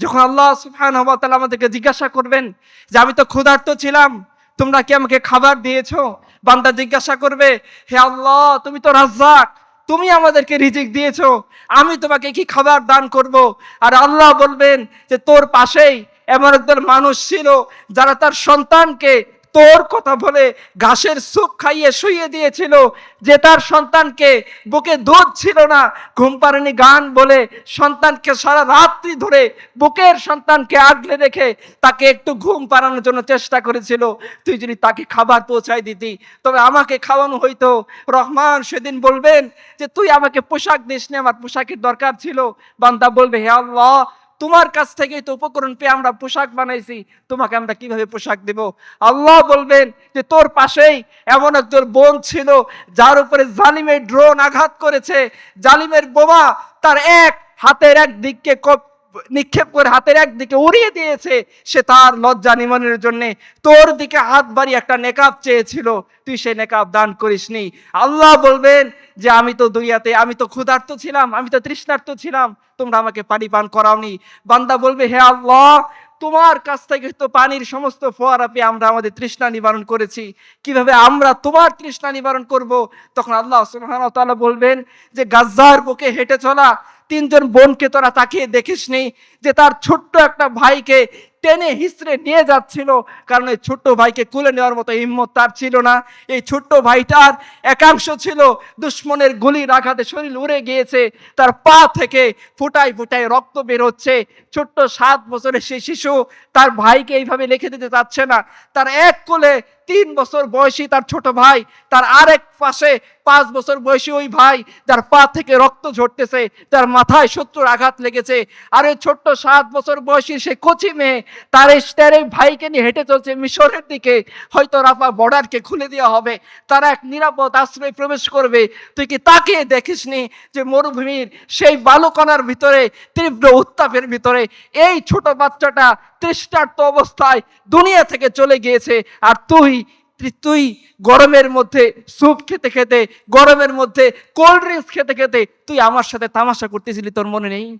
যখন আল্লাহ সুফান আমাদেরকে জিজ্ঞাসা করবেন যে, আমি তো ক্ষুধার্ত ছিলাম, তোমরা কি আমাকে খাবার দিয়েছ? বান্দা জিজ্ঞাসা করবে, হে আল্লাহ, তুমি তো রাজ্জাক, তুমি আমাদেরকে রিজিক দিয়েছ, আমি তোমাকে কি খাবার দান করব? আর আল্লাহ বলবেন যে, তোর পাশেই এমন একদল মানুষ ছিল যারা তার সন্তানকে তোর কথা বলে ঘাসের স্যুপ খাইয়ে শুইয়ে দিয়েছিল যে তার সন্তানকে বুকে দুধ ছিল না। ঘুম পাড়েনি গান বলে সন্তানকে সারা রাত্রি ধরে বুকের সন্তানকে আগলে রেখে তাকে একটু ঘুম পাড়ানোর জন্য চেষ্টা করেছিল। তুই যদি তাকে খাবার পৌঁছাই দিতি, তবে আমাকে খাওয়ানো হইতো। রহমান সেদিন বলবেন যে, তুই আমাকে পোশাক দিস আমার পোশাকের দরকার ছিল। বান্দা বলবে, হে আল্লাহ তোমার কাছ থেকেই তো উপকরণ পেয়ে আমরা পোশাক বানাইছি, তোমাকে আমরা কীভাবে পোশাক দেব? আল্লাহ বলবেন যে তোর পাশেই এমন একজন বোন ছিল, যার উপরে জালিমের ড্রোন আঘাত করেছে, জালিমের বোমা তার এক হাতের এক দিককে নিক্ষেপ করে হাতের একদিকে উড়িয়ে দিয়েছে, সে তার লজ্জা নিমনের জন্য। তোর দিকে হাত বাড়ি একটা নেকাব চেয়েছিল, তুই সে নেকাব দান করিসনি। আল্লাহ বলবেন যে, আমি তো দুনিয়াতে, আমি তো ক্ষুধার্ত ছিলাম, আমি তো তৃষ্ণার্ত ছিলাম, তোমরা আমাকে পানি পান করাওনি। বান্দা বলবে, হে আল্লাহ, তোমার কাছ থেকে তো পানির সমস্ত ফোয়ারা পেয়ে আমরা আমাদের তৃষ্ণা নিবারণ করেছি। কীভাবে আমরা তোমার তৃষ্ণা নিবারণ করব? তখন আল্লাহ সুবহানাহু বলবেন যে, গাজ্জার বুকে হেঁটে চলা তিনজন বোনকে তোরা তাকিয়ে দেখিস দেখিসনি যে তার ছোট্ট একটা ভাইকে টেনে হিসড়ে নিয়ে যাচ্ছিল, কারণ এই ছোট্ট ভাইকে কুলে নেওয়ার মতো হিম্মত তার ছিল না। এই ছোট্ট ভাইটার একাংশ ছিল দুশ্মনের গুলির আঘাতে শরীর উড়ে গিয়েছে, তার পা থেকে ফুটাই ফুটাই রক্ত বের হচ্ছে। ছোট্ট সাত বছরের সেই শিশু তার ভাইকে এইভাবে লিখে দিতে চাচ্ছে না। তার এক কোলে তিন বছর বয়সী তার ছোট ভাই, তার আরেক পাশে পাঁচ বছর বয়সী ওই ভাই, যার পা থেকে রক্ত ঝরতেছে, তার মাথায় শত্রুর আঘাত লেগেছে। আর ওই ছোট্ট সাত বছর বয়সী সে কচি মেয়ে, তার তার এই ভাইকে নিয়ে হেঁটে চলছে মিশরের দিকে। হয়তো রাফা বর্ডারকে খুলে দেওয়া হবে। তারা এক নিরাপদ আশ্রয়ে প্রবেশ করবে। তুই কি তাকে দেখিসনি যে মরুভূমির সেই বালুকণার ভিতরে, তীব্র উত্তাপের ভিতরে, এই ছোট বাচ্চাটা তৃষ্ণার্ত অবস্থায় দুনিয়া থেকে চলে গিয়েছে? আর তুই তুই- গরমের মধ্যে স্যুপ খেতে খেতে, গরমের মধ্যে কোল্ড ড্রিঙ্কস খেতে খেতে তুই আমার সাথে তামাশা করতেছিলি তোর মনে নেই?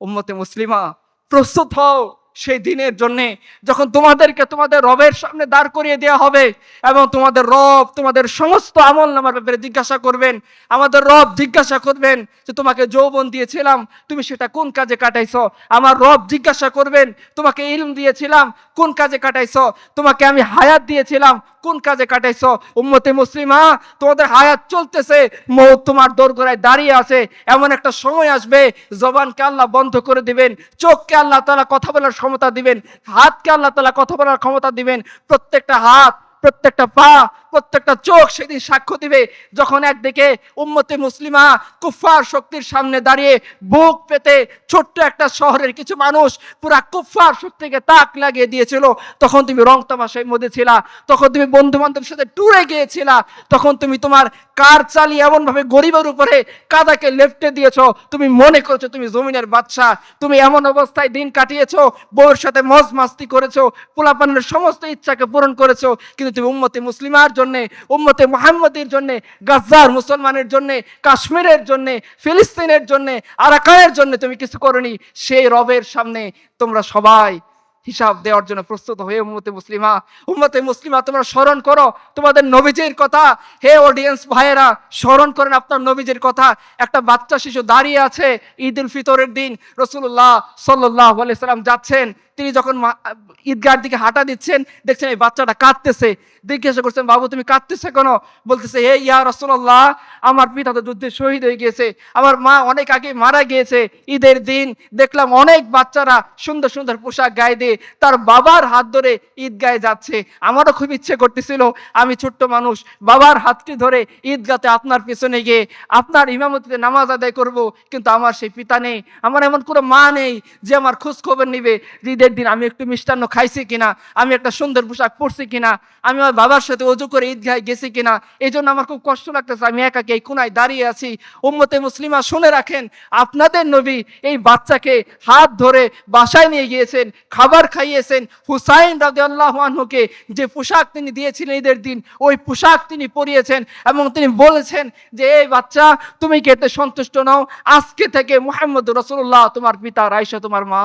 উম্মতে মুসলিমা, প্রস্তুত হও। সেই দিনের জন্য যখন তোমাদেরকে তোমাদের রবের সামনে দাঁড় করিয়ে দেওয়া হবে এবং তোমাদের রব তোমাদের সমস্ত আমল নামার ব্যাপারে জিজ্ঞাসা করবেন, আমাদের রব জিজ্ঞাসা করবেন যে, তোমাকে যৌবন দিয়েছিলাম, তুমি সেটা কোন কাজে কাটাইছো? আমার রব জিজ্ঞাসা করবেন, তোমাকে ইলম দিয়েছিলাম, কোন কাজে কাটাইছো? তোমাকে আমি হায়াত দিয়েছিলাম, কোন কাজে কাটাইছো? উম্মতে মুসলিমা, তোমাদের হায়াত চলতেছে মৌত তোমার দোরগোড়ায় দাঁড়িয়ে আছে, এমন একটা সময় আসবে, জবানকে আল্লাহ বন্ধ করে দিবেন, চোখকে আল্লাহ তালা কথা বলার ক্ষমতা দিবেন হাতকে আল্লাহ তালা কথা বলার ক্ষমতা দিবেন প্রত্যেকটা হাত প্রত্যেকটা পা প্রত্যেকটা চোখ সেদিন সাক্ষ্য দিবে যখন একদিকে উম্মতে মুসলিমা কুফার শক্তির সামনে দাঁড়িয়ে বুক পেতে ছোট্ট একটা শহরের কিছু মানুষ পুরা কুফার শক্তিকে তাক লাগিয়ে দিয়েছিল। তখন তুমি রং তামাশায় মধ্যে ছিলা, তখন তুমি বন্ধু বান্ধবের সাথে ট্যুরে গিয়েছিলা, তখন তুমি তোমার কার চালিয়ে এমন ভাবে গরিবের উপরে কাদাকে লেফটে দিয়েছ, তুমি মনে করছ তুমি জমিনের বাদশা তুমি এমন অবস্থায় দিন কাটিয়েছো, বউয়ের সাথে মজ মাস্তি করেছ, পোলাপানের সমস্ত ইচ্ছাকে পূরণ করেছ, কিন্তু তুমি উম্মতে মুসলিমার জন্য উম্মতে মোহাম্মদের জন্য গাজ্জার মুসলমানের জন্য, কাশ্মীরের জন্য, ফিলিস্তিনের জন্য, আরাকানের জন্য তুমি কিছু করনি, সেই রবের সামনে তোমরা সবাই হিসাব দেওয়ার জন্য প্রস্তুত হয়ে উম্মতে মুসলিমা উম্মতে মুসলিমা, তোমরা স্মরণ করো। তোমাদের নবীজির কথা, হে অডিয়েন্স ভাইয়েরা, স্মরণ করেন আপনার নবীজির কথা। একটা বাচ্চা শিশু দাঁড়িয়ে আছে ঈদ উল ফিতরের দিন। রসুল্লাহ সাল্লাহ সাল্লাম যাচ্ছেন। তিনি যখন ঈদগার দিকে হাঁটা দিচ্ছেন, দেখছেন এই বাচ্চাটা কাঁদতেছে। জিজ্ঞাসা করছেন, বাবু, তুমি কাঁদতেছে কেন? বলতেছে, হে ইয়া রসুল্লাহ আমার পিতা তো যুদ্ধে শহীদ হয়ে গিয়েছে। আমার মা অনেক আগে মারা গিয়েছে। ঈদের দিন দেখলাম অনেক বাচ্চারা সুন্দর সুন্দর পোশাক গায়ে দিয়ে তার বাবার হাত ধরে ঈদগায় যাচ্ছে। আমারও খুব ইচ্ছে করতেছিল, আমি ছোট্ট মানুষ, বাবার হাতটি ধরে ঈদগাতে আপনার পিছনে গিয়ে আপনার ইমামতিতে নামাজ আদায় করব, কিন্তু আমার সেই পিতা নেই, আমার এমন কোনো মা নেই যে আমার খোঁজ খবর নিবে ঈদের দিন আমি একটু মিষ্টান্ন খাইছি কিনা, আমি একটা সুন্দর পোশাক পরছি কিনা, আমি আমার বাবার সাথে অজু করে ঈদগায় গেছি কিনা এই জন্য আমার খুব কষ্ট লাগতেছে, আমি একাকে এই কোনায় দাঁড়িয়ে আছি। উম্মতে মুসলিমা শুনে রাখেন, আপনাদের নবী এই বাচ্চাকে হাত ধরে বাসায় নিয়ে গিয়েছেন, খাবার খাইয়েছেন। হুসাইন রাজু আল্লাহকে যে পোশাক তিনি দিয়েছিলেন ঈদের দিন, ওই পোশাক তিনি পরিয়েছেন এবং তিনি বলেছেন যে, এই বাচ্চা, তুমি কি এতে সন্তুষ্ট নাও? আজকে থেকে মোহাম্মদ রসুল্লাহ তোমার পিতা রাইসা তোমার মা।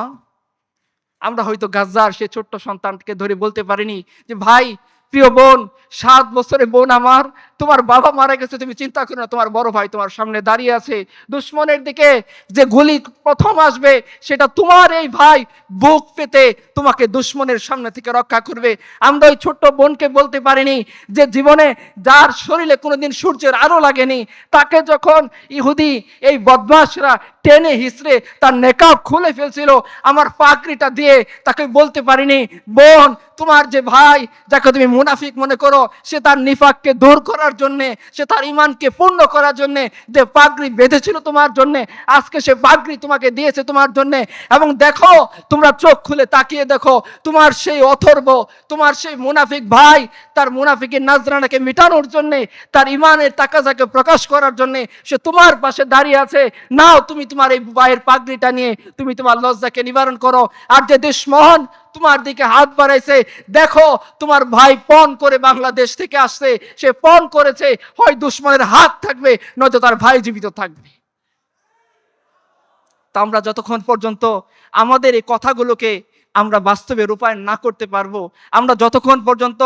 আমরা হয়তো গাজ্জার সে ছোট্ট সন্তানকে ধরে বলতে পারিনি যে, ভাই, প্রিয় বোন, সাত বছরের বোন আমার তোমার বাবা মারা গেছে, তুমি চিন্তা করো না, তোমার বড় ভাই তোমার সামনে দাঁড়িয়ে আছে। দুশ্মনের দিকে যে গুলি প্রথম আসবে, সেটা তোমার এই ভাই বুক পেতে তোমাকে দুশ্মনের সামনে থেকে রক্ষা করবে। আমরা ওই ছোট্ট বোনকে বলতে পারিনি যে জীবনে যার শরীরে কোনোদিন সূর্যের আলো লাগেনি, তাকে যখন ইহুদি এই বদমাসরা টেনে হিসড়ে তার নেকাব খুলে ফেলছিল, আমার পাকড়িটা দিয়ে তাকে বলতে পারিনি, বোন, তোমার যে ভাই, যাকে তুমি মুনাফিক মনে করো, সে তার নিফাককে দূর করার জন্যে, সে তার ইমানকে পূর্ণ করার জন্যে, যে পাগড়ি বেঁধেছিল তোমার জন্যে, আজকে সে পাগড়ি তোমাকে দিয়েছে তোমার জন্যে। এবং দেখো, তোমরা চোখ খুলে তাকিয়ে দেখো, তোমার সেই অথর্ব, তোমার সেই মুনাফিক ভাই, তার মুনাফিকের নাজরানাকে মেটানোর জন্যে, তার ইমানের তাকাজাকে প্রকাশ করার জন্যে, সে তোমার পাশে দাঁড়িয়ে আছে। নাও, তুমি তোমার এই ভাইয়ের পাগড়িটা নিয়ে, তুমি তোমার লজ্জাকে নিবারণ করো। আর যে দুশ্মন তোমার দিকে হাত বাড়াইছে। দেখো, তোমার ভাই পণ করে বাংলাদেশ থেকে আসছে। সে পণ করেছে, হয় দুশ্মনের হাত থাকবে, নয়তো তার ভাই জীবিত থাকবে। তা আমরা যতক্ষণ পর্যন্ত আমাদের এই কথাগুলোকে আমরা বাস্তবে রূপায়ণ না করতে পারব, আমরা যতক্ষণ পর্যন্ত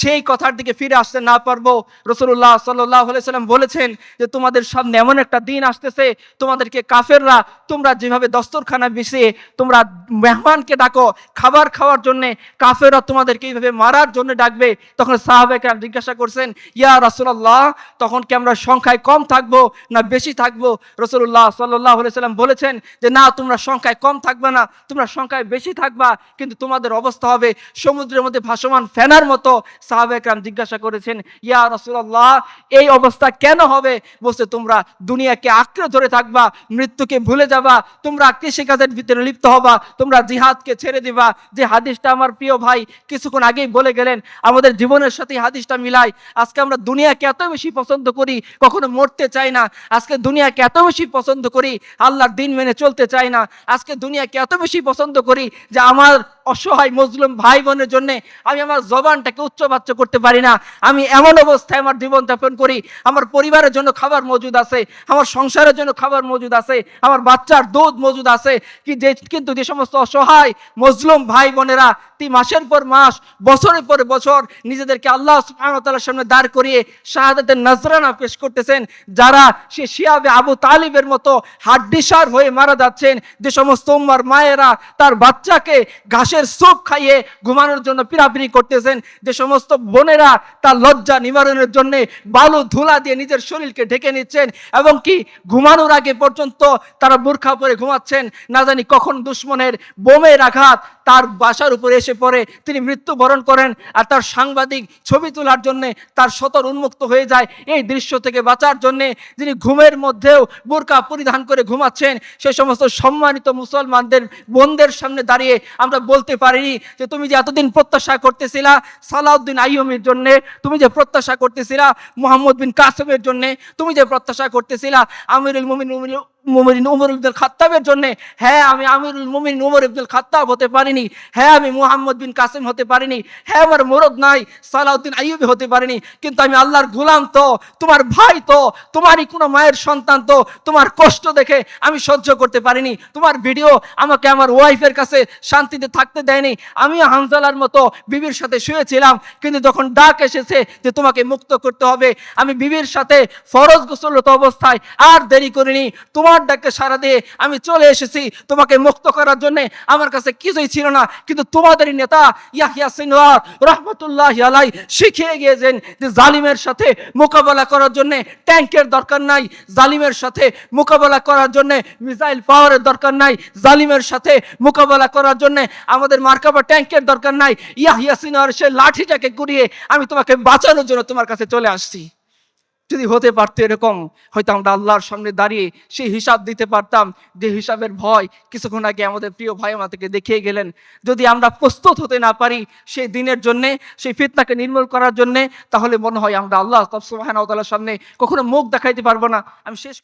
সেই কথার দিকে ফিরে আসতে না পারব রসুল্লাহ সাল্লাহ সাল্লাম বলেছেন যে তোমাদের সামনে এমন একটা দিন আসতেছে, তোমাদেরকে কাফেররা তোমরা যেভাবে দস্তরখানা বিছিয়ে তোমরা মেহমানকে ডাকো, খাবার খাওয়ার জন্যে, কাফেররা তোমাদেরকে এইভাবে মারার জন্য ডাকবে, তখন সাহাবেকরাম জিজ্ঞাসা করছেন, ইয়া রাসুলাল্লাহ, তখন কি আমরা সংখ্যায় কম থাকব না বেশি থাকব? রসুল্লাহ সাল্লাহ সাল্লাম বলেছেন যে, না, তোমরা সংখ্যায় কম থাকবে না, তোমরা সংখ্যায় বেশি থাকবা। কিন্তু তোমাদের অবস্থা হবে সমুদ্রের মধ্যে ভাসমান ফেনার মতো। সাহাবেকরাম জিজ্ঞাসা করেছেন, ইয়া রসুল্লাহ এই অবস্থা কেন হবে? বলছে, তোমরা দুনিয়াকে আঁকড়ে ধরে থাকবা, মৃত্যুকে ভুলে যাবা, তোমরা কৃষিকাজের ভিতরে লিপ্ত হবা, তোমরা জিহাদকে ছেড়ে দিবা। যে হাদিসটা আমার প্রিয় ভাই কিছুক্ষণ আগেই বলে গেলেন, আমাদের জীবনের সাথে হাদিসটা মিলাই। আজকে আমরা দুনিয়াকে এত বেশি পছন্দ করি, কখনো মরতে চাই না। আজকে দুনিয়াকে এত বেশি পছন্দ করি, আল্লাহর দিন মেনে চলতে চাই না। আজকে দুনিয়াকে এত বেশি পছন্দ করি যে আমার amar অসহায় মজলুম ভাই বোনের জন্য আমি আমার জবানটাকে উচ্চবাচ্য করতে পারি না। আমি এমন অবস্থায় আমার জীবন যাপন করি, আমার পরিবারের জন্য খাবার মজুদ আছে, আমার সংসারের জন্য খাবার মজুদ আছে, আমার বাচ্চার দুধ মজুদ আছে, কি যে, কিন্তু যে সমস্ত অসহায় মজলুম ভাই বোনেরা তি মাসের পর মাস, বছরের পর বছর নিজেদেরকে আল্লাহ সুবহানাহু সামনে দাঁড় করিয়ে শাহাদাতের নজরানা পেশ করতেছেন। যারা সে শিয়াবে আবু তালিবের মতো হাড্ডিসার হয়ে মারা যাচ্ছেন, যে সমস্ত উম্মার মায়েরা তার বাচ্চাকে ঘাসের সুপ খাইয়ে ঘুমানোর জন্য পিরাপিরি করতেছেন, যে সমস্ত বোনেরা তার লজ্জা নিবারণের জন্য বালু ধুলা দিয়ে নিজের শরীরকে ঢেকে নিচ্ছেন, এবং কি ঘুমানোর আগে পর্যন্ত তারা বোরখা পরে ঘুমাচ্ছেন, না জানি কখন দুশ্মনের বোমের আঘাত তার বাসার উপরে এসে পড়ে, তিনি মৃত্যুবরণ করেন, আর তার সাংবাদিক ছবি তোলার জন্য তার সতর উন্মুক্ত হয়ে যায়, এই দৃশ্য থেকে বাঁচার জন্য যিনি ঘুমের মধ্যেও বোরকা পরিধান করে ঘুমাচ্ছেন, সে সমস্ত সম্মানিত মুসলমানদের, বোনদের সামনে দাঁড়িয়ে আমরা বলতে পারিনি যে তুমি যে এতদিন প্রত্যাশা করতেছিলা সালাউদ্দিন আইয়মের জন্য, তুমি যে প্রত্যাশা করতেছিলা মোহাম্মদ বিন কাসমের জন্য, তুমি যে প্রত্যাশা করতেছিলা আমিরুল মুমিন উমর ইবদুল খাত্তাবের জন্য হ্যাঁ আমি আমিরুল উমর ইবদুল খাত্তাব হতে পারিনি হ্যাঁ আমি মুহাম্মদ বিন কাসেম হতে পারিনি হ্যাঁ আমার মোরদ নাই, সালাউদ্দিন হতে পারিনি, কিন্তু আমি আল্লাহর গোলাম তো, তোমার ভাই তো, তোমারই কোনো মায়ের সন্তান তো, তোমার কষ্ট দেখে আমি সহ্য করতে পারিনি, তোমার ভিডিও আমাকে আমার ওয়াইফের কাছে শান্তিতে থাকতে দেয়নি আমিও হামজালার মতো বিবির সাথে শুয়েছিলাম, কিন্তু যখন ডাক এসেছে যে তোমাকে মুক্ত করতে হবে, আমি বিবির সাথে ফরজ গোসলত অবস্থায় আর দেরি করিনি, তোমার ডাকে সারা দিয়ে আমি চলে এসেছি। তোমাকে মুক্ত করার জন্য আমার কাছে কিছুই ছিল না। কিন্তু তোমাদেরই নেতা ইয়াহিয়া সিনওয়ার রহমতুল্লাহ আলাই শিখিয়ে গিয়েছেন যে জালিমের সাথে মোকাবেলা করার জন্য ট্যাঙ্কের দরকার নাই, জালিমের সাথে মোকাবেলা করার জন্য মিসাইল পাওয়ারের দরকার নাই, জালিমের সাথে মোকাবেলা করার জন্য আমাদের মার্কাবা ট্যাঙ্কের দরকার নাই। ইয়াহিয়া সিনওয়ার সে লাঠিটাকে ঘুরিয়ে আমি তোমাকে বাঁচানোর জন্য তোমার কাছে চলে আসছি। যদি হতে পারতো এরকম, হয়তো আমরা আল্লাহর সামনে দাঁড়িয়ে সেই হিসাব দিতে পারতাম যে হিসাবের ভয় কিছুক্ষণ আগে আমাদের প্রিয় ভাই আমাদেরকে দেখিয়ে গেলেন। যদি আমরা প্রস্তুত হতে না পারি সেই দিনের জন্যে, সেই ফিতনাকে নির্মূল করার জন্যে, তাহলে মনে হয় আমরা আল্লাহ তাআলার সামনে কখনো মুখ দেখাইতে পারব না। আমি শেষ